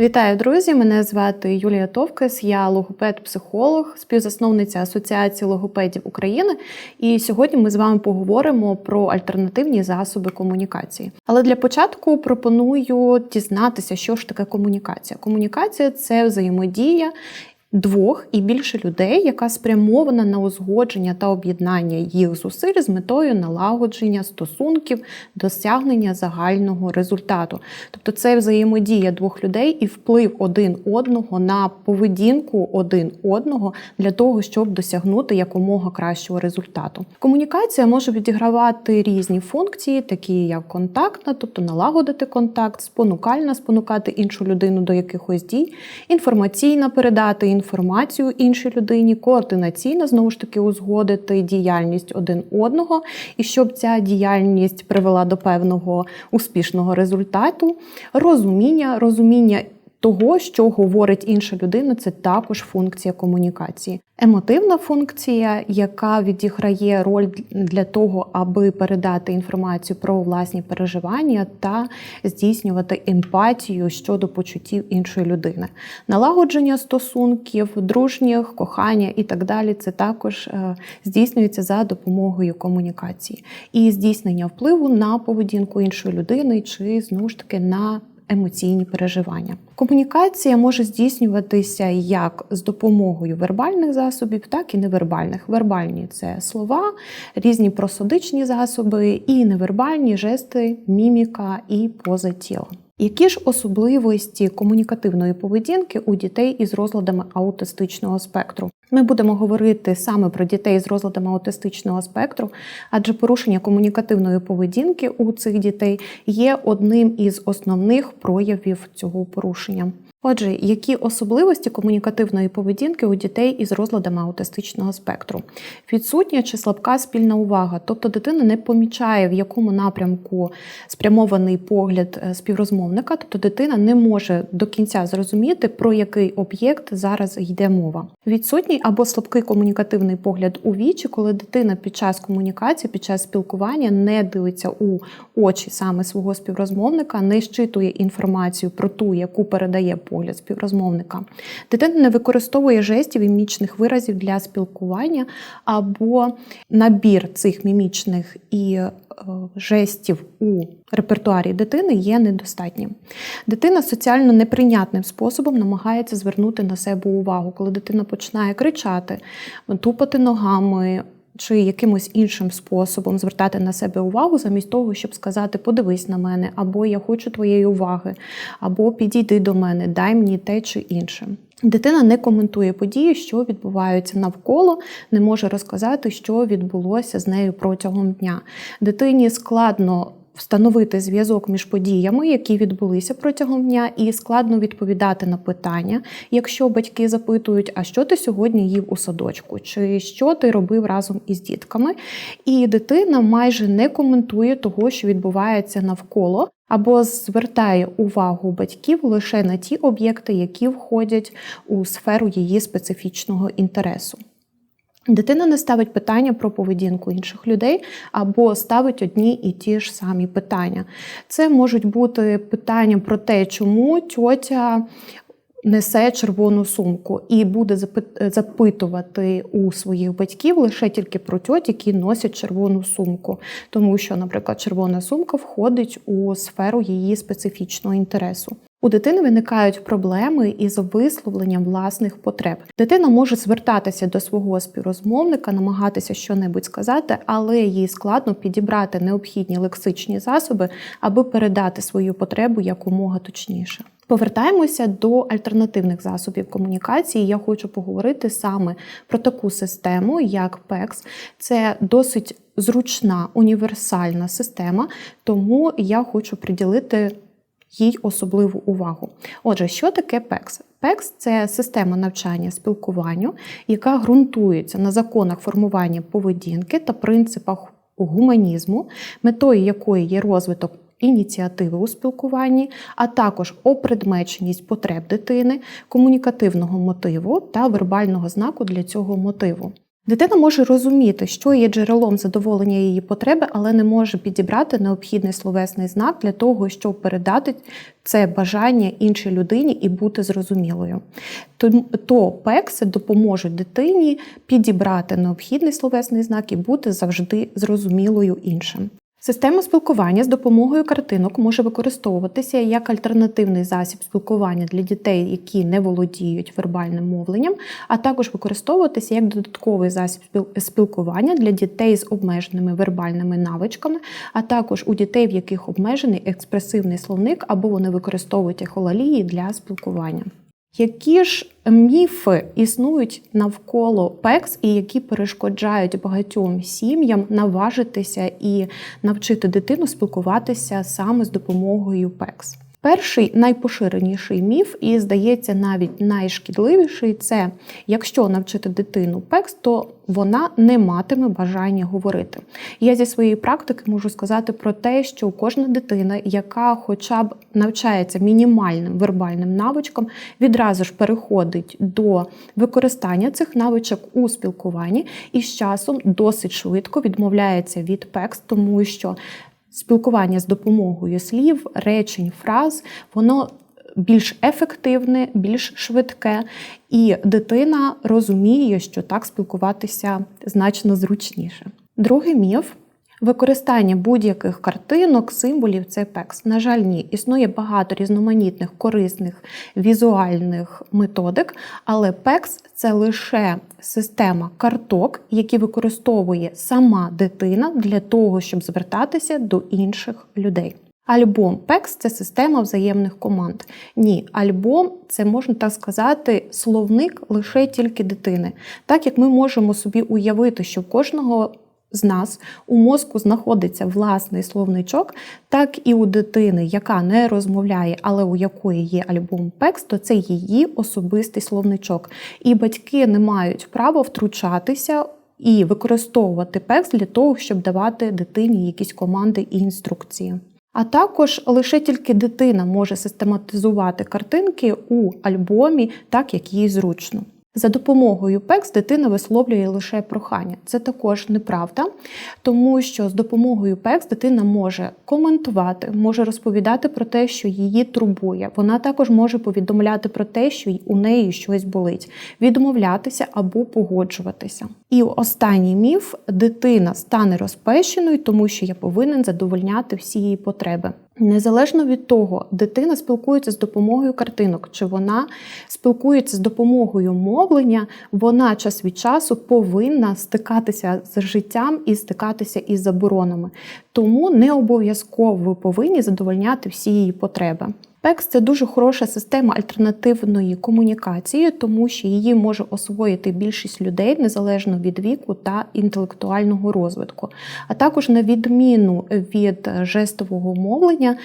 Вітаю, друзі! Мене звати Юлія Товкес, я логопед-психолог, співзасновниця Асоціації логопедів України. І сьогодні ми з вами поговоримо про альтернативні засоби комунікації. Але для початку пропоную дізнатися, що ж таке комунікація. Комунікація це взаємодія. Двох і більше людей, яка спрямована на узгодження та об'єднання їх зусиль з метою налагодження стосунків, досягнення загального результату. Тобто це взаємодія двох людей і вплив один одного на поведінку один одного для того, щоб досягнути якомога кращого результату. Комунікація може відігравати різні функції, такі як контактна, тобто налагодити контакт, спонукальна, спонукати іншу людину до якихось дій, інформаційна передати інформацію іншій людині, координаційна, знову ж таки, узгодити діяльність один одного, і щоб ця діяльність привела до певного успішного результату, розуміння, розуміння. Того, що говорить інша людина, це також функція комунікації. Емотивна функція, яка відіграє роль для того, аби передати інформацію про власні переживання та здійснювати емпатію щодо почуттів іншої людини. Налагодження стосунків, дружніх, кохання і так далі, це також е, здійснюється за допомогою комунікації і здійснення впливу на поведінку іншої людини, чи знову ж таки на емоційні переживання. Комунікація може здійснюватися як з допомогою вербальних засобів, так і невербальних. Вербальні це слова, різні просодичні засоби, і невербальні жести, міміка і поза тіла. Які ж особливості комунікативної поведінки у дітей із розладами аутистичного спектру? Ми будемо говорити саме про дітей з розладами аутистичного спектру, адже порушення комунікативної поведінки у цих дітей є одним із основних проявів цього порушення. Отже, які особливості комунікативної поведінки у дітей із розладами аутистичного спектру? Відсутня чи слабка спільна увага, тобто дитина не помічає, в якому напрямку спрямований погляд е, співрозмовника, тобто дитина не може до кінця зрозуміти, про який об'єкт зараз йде мова. Відсутній або слабкий комунікативний погляд у вічі, коли дитина під час комунікації, під час спілкування не дивиться у очі саме свого співрозмовника, не щитує інформацію про ту, яку передає погляд співрозмовника. Дитина не використовує жестів і мімічних виразів для спілкування, або набір цих мімічних і е, жестів у репертуарі дитини є недостатнім. Дитина соціально неприйнятним способом намагається звернути на себе увагу, коли дитина починає кричати, тупати ногами чи якимось іншим способом звертати на себе увагу, замість того, щоб сказати Подивись на мене, або я хочу твоєї уваги, або підійди до мене, дай мені те чи інше. Дитина не коментує події, що відбуваються навколо, не може розказати, що відбулося з нею протягом дня. Дитині складно встановити зв'язок між подіями, які відбулися протягом дня, і складно відповідати на питання, якщо батьки запитують, а що ти сьогодні їв у садочку, чи що ти робив разом із дітками. І дитина майже не коментує того, що відбувається навколо. Або звертає увагу батьків лише на ті об'єкти, які входять у сферу її специфічного інтересу. Дитина не ставить питання про поведінку інших людей або ставить одні і ті ж самі питання. Це можуть бути питання про те, чому тьотя несе червону сумку і буде запитувати у своїх батьків лише тільки про тьоть, які носять червону сумку, тому що, наприклад, червона сумка входить у сферу її специфічного інтересу. У дитини виникають проблеми із висловленням власних потреб. Дитина може звертатися до свого співрозмовника, намагатися щонебудь сказати, але їй складно підібрати необхідні лексичні засоби, аби передати свою потребу якомога точніше. Повертаємося до альтернативних засобів комунікації. Я хочу поговорити саме про таку систему, як PEX. Це досить зручна універсальна система, тому я хочу приділити їй особливу увагу. Отже, що таке PEX? PEX – це система навчання спілкуванню, яка ґрунтується на законах формування поведінки та принципах гуманізму, метою якої є розвиток. Ініціативи у спілкуванні, а також опредмеченість потреб дитини, комунікативного мотиву та вербального знаку для цього мотиву. Дитина може розуміти, що є джерелом задоволення її потреби, але не може підібрати необхідний словесний знак для того, щоб передати це бажання іншій людині і бути зрозумілою. То пекси допоможуть дитині підібрати необхідний словесний знак і бути завжди зрозумілою іншим. Система спілкування з допомогою картинок може використовуватися як альтернативний засіб спілкування для дітей, які не володіють вербальним мовленням, а також використовуватися як додатковий засіб спілкування для дітей з обмеженими вербальними навичками, а також у дітей, в яких обмежений експресивний словник або вони використовують ехолалії для спілкування. Які ж міфи існують навколо ПЕКС і які перешкоджають багатьом сім'ям наважитися і навчити дитину спілкуватися саме з допомогою ПЕКС? Перший найпоширеніший міф, і, здається, навіть найшкідливіший це якщо навчити дитину пекс, то вона не матиме бажання говорити. Я зі своєї практики можу сказати про те, що кожна дитина, яка хоча б навчається мінімальним вербальним навичкам, відразу ж переходить до використання цих навичок у спілкуванні і з часом досить швидко відмовляється від пекс, тому що спілкування з допомогою слів, речень, фраз, воно більш ефективне, більш швидке, і дитина розуміє, що так спілкуватися значно зручніше. Другий міф Використання будь-яких картинок, символів це пекс. На жаль, ні. Існує багато різноманітних корисних візуальних методик, але пекс це лише система карток, які використовує сама дитина для того, щоб звертатися до інших людей. Альбом PEX – це система взаємних команд. Ні, альбом це можна так сказати, словник лише тільки дитини. Так як ми можемо собі уявити, що в кожного з нас у мозку знаходиться власний словничок, так і у дитини, яка не розмовляє, але у якої є альбом пекс, то це її особистий словничок. І батьки не мають права втручатися. І використовувати пекс для того, щоб давати дитині якісь команди і інструкції. А також лише тільки дитина може систематизувати картинки у альбомі, так як їй зручно. За допомогою ПЕКС дитина висловлює лише прохання. Це також неправда, тому що з допомогою ПЕКС дитина може коментувати, може розповідати про те, що її турбує. Вона також може повідомляти про те, що у неї щось болить, відмовлятися або погоджуватися. І останній міф: дитина стане розпещеною, тому що я повинен задовольняти всі її потреби. Незалежно від того, дитина спілкується з допомогою картинок, чи вона спілкується з допомогою мовлення, вона час від часу повинна стикатися з життям і стикатися із заборонами. Тому не обов'язково ви повинні задовольняти всі її потреби. Пекс це дуже хороша система альтернативної комунікації, тому що її може освоїти більшість людей незалежно від віку та інтелектуального розвитку. А також, на відміну від жестового мовлення,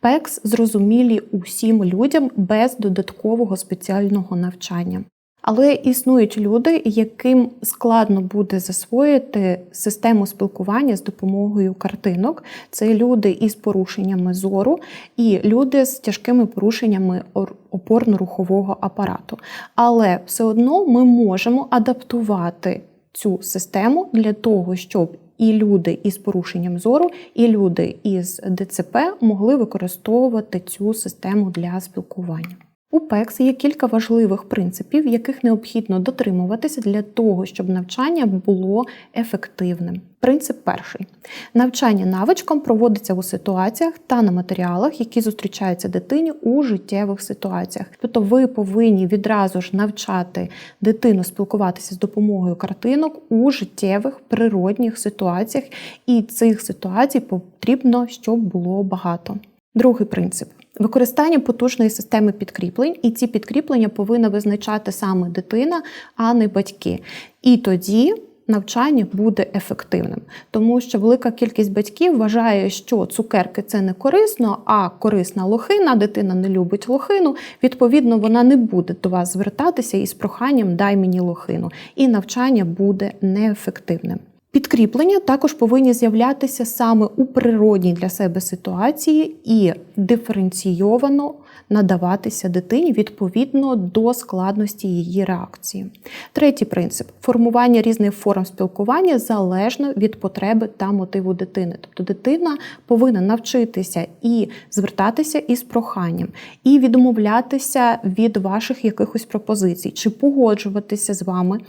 пекс зрозумілі усім людям без додаткового спеціального навчання. Але існують люди, яким складно буде засвоїти систему спілкування з допомогою картинок. Це люди із порушеннями зору і люди з тяжкими порушеннями опорно-рухового апарату. Але все одно ми можемо адаптувати цю систему для того, щоб і люди із порушенням зору, і люди із ДЦП могли використовувати цю систему для спілкування. У ПЕКС є кілька важливих принципів, яких необхідно дотримуватися для того, щоб навчання було ефективним. Принцип перший: навчання навичкам проводиться у ситуаціях та на матеріалах, які зустрічаються дитині у життєвих ситуаціях. Тобто ви повинні відразу ж навчати дитину спілкуватися з допомогою картинок у життєвих природних ситуаціях, і цих ситуацій потрібно, щоб було багато. Другий принцип. Використання потужної системи підкріплень, і ці підкріплення повинна визначати саме дитина, а не батьки. І тоді навчання буде ефективним, тому що велика кількість батьків вважає, що цукерки це не корисно, а корисна лохина. Дитина не любить лохину. Відповідно, вона не буде до вас звертатися із проханням Дай мені лохину, і навчання буде неефективним. Підкріплення також повинні з'являтися саме у природній для себе ситуації і диференційовано надаватися дитині відповідно до складності її реакції. Третій принцип формування різних форм спілкування залежно від потреби та мотиву дитини. Тобто дитина повинна навчитися і звертатися із проханням, і відмовлятися від ваших якихось пропозицій, чи погоджуватися з вами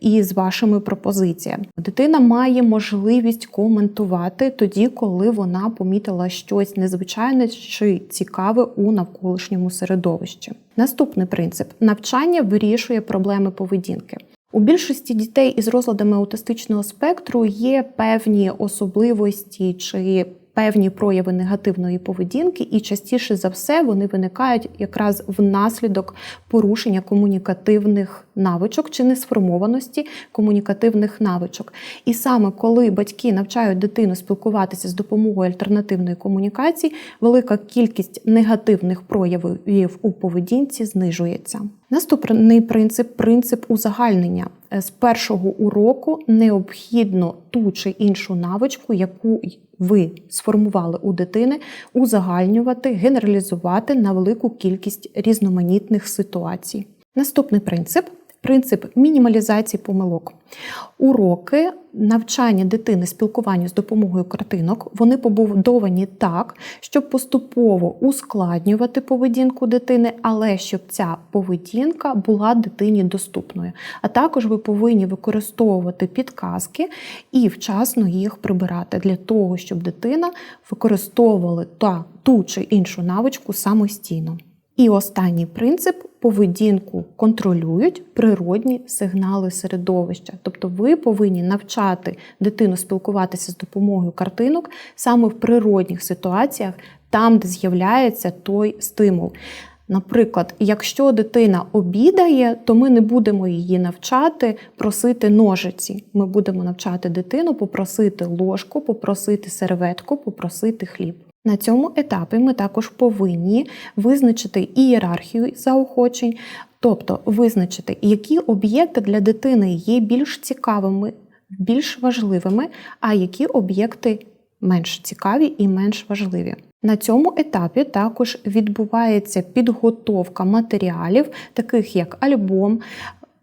і з вашими пропозиціями. Дитина має можливість коментувати тоді, коли вона помітила щось незвичайне чи цікаве у навколишньому середовищі. Наступний принцип навчання вирішує проблеми поведінки. У більшості дітей із розладами аутистичного спектру є певні особливості чи певні прояви негативної поведінки, і частіше за все вони виникають якраз внаслідок порушення комунікативних навичок чи несформованості комунікативних навичок. І саме коли батьки навчають дитину спілкуватися з допомогою альтернативної комунікації, велика кількість негативних проявів у поведінці знижується. Наступний принцип принцип узагальнення. З першого уроку необхідно ту чи іншу навичку, яку ви сформували у дитини, узагальнювати, генералізувати на велику кількість різноманітних ситуацій. Наступний принцип принцип мінімалізації помилок. Уроки навчання дитини спілкуванню з допомогою картинок вони побудовані так, щоб поступово ускладнювати поведінку дитини, але щоб ця поведінка була дитині доступною. А також ви повинні використовувати підказки і вчасно їх прибирати для того, щоб дитина використовувала та ту чи іншу навичку самостійно. І останній принцип поведінку контролюють природні сигнали середовища. Тобто ви повинні навчати дитину спілкуватися з допомогою картинок саме в природних ситуаціях, там, де з'являється той стимул. Наприклад, якщо дитина обідає, то ми не будемо її навчати просити ножиці. Ми будемо навчати дитину попросити ложку, попросити серветку, попросити хліб. На цьому етапі ми також повинні визначити ієрархію заохочень, тобто визначити, які об'єкти для дитини є більш цікавими, більш важливими, а які об'єкти менш цікаві і менш важливі. На цьому етапі також відбувається підготовка матеріалів, таких як альбом,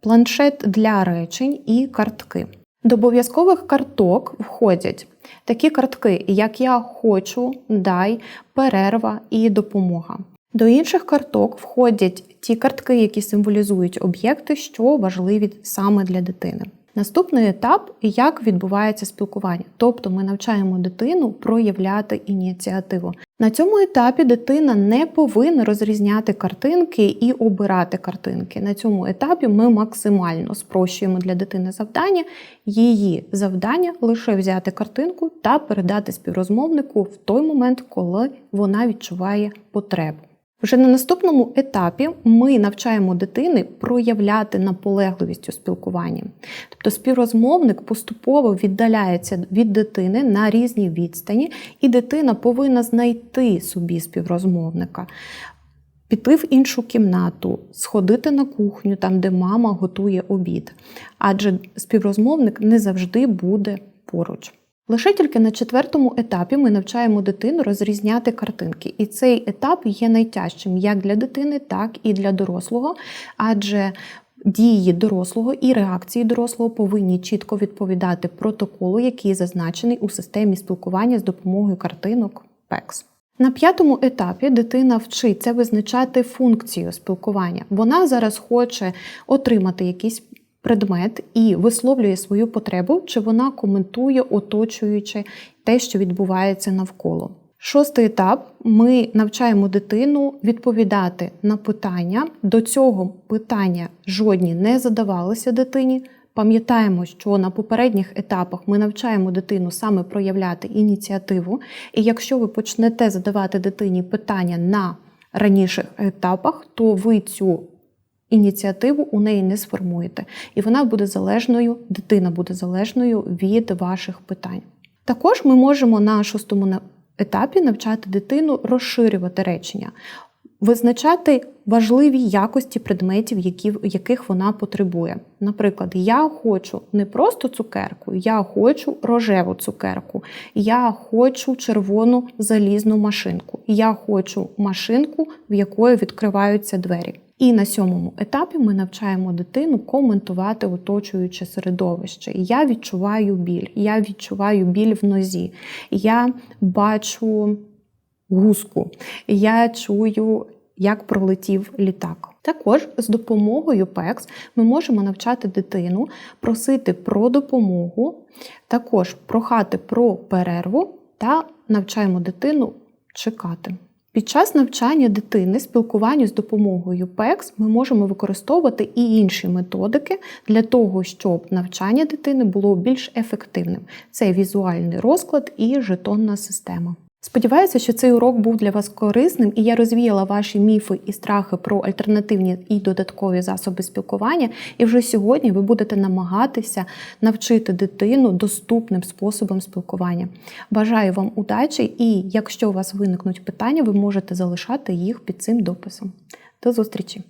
планшет для речень і картки. До обов'язкових карток входять такі картки, як я хочу, дай, перерва і допомога. До інших карток входять ті картки, які символізують об'єкти, що важливі саме для дитини. Наступний етап як відбувається спілкування, тобто ми навчаємо дитину проявляти ініціативу. На цьому етапі дитина не повинна розрізняти картинки і обирати картинки. На цьому етапі ми максимально спрощуємо для дитини завдання. Її завдання лише взяти картинку та передати співрозмовнику в той момент, коли вона відчуває потребу. Вже на наступному етапі ми навчаємо дитини проявляти наполегливість у спілкуванні. Тобто співрозмовник поступово віддаляється від дитини на різній відстані, і дитина повинна знайти собі співрозмовника. Піти в іншу кімнату, сходити на кухню, там, де мама готує обід. Адже співрозмовник не завжди буде поруч. Лише тільки на четвертому етапі ми навчаємо дитину розрізняти картинки. І цей етап є найтяжчим як для дитини, так і для дорослого, адже дії дорослого і реакції дорослого повинні чітко відповідати протоколу, який зазначений у системі спілкування з допомогою картинок PEX. На п'ятому етапі дитина вчиться визначати функцію спілкування. Вона зараз хоче отримати якісь предмет і висловлює свою потребу, чи вона коментує, оточуючи те, що відбувається навколо. Шостий етап: ми навчаємо дитину відповідати на питання. До цього питання жодні не задавалися дитині. Пам'ятаємо, що на попередніх етапах ми навчаємо дитину саме проявляти ініціативу. І якщо ви почнете задавати дитині питання на раніших етапах, то ви цю ініціативу у неї не сформуєте. І вона буде залежною, дитина буде залежною від ваших питань. Також ми можемо на шостому етапі навчати дитину розширювати речення. Визначати важливі якості предметів, які, яких вона потребує. Наприклад, я хочу не просто цукерку, я хочу рожеву цукерку, я хочу червону залізну машинку, я хочу машинку, в якої відкриваються двері. І на сьомому етапі ми навчаємо дитину коментувати оточуюче середовище. Я відчуваю біль, я відчуваю біль в нозі, я бачу гуску, я чую, як пролетів літак. Також з допомогою ПЕКС ми можемо навчати дитину просити про допомогу, також прохати про перерву та навчаємо дитину чекати. Під час навчання дитини спілкування з допомогою ПЕКС ми можемо використовувати і інші методики для того, щоб навчання дитини було більш ефективним. Це візуальний розклад і жетонна система. Сподіваюся, що цей урок був для вас корисним і я розвіяла ваші міфи і страхи про альтернативні і додаткові засоби спілкування. І вже сьогодні ви будете намагатися навчити дитину доступним способом спілкування. Бажаю вам удачі, і якщо у вас виникнуть питання, ви можете залишати їх під цим дописом. До зустрічі!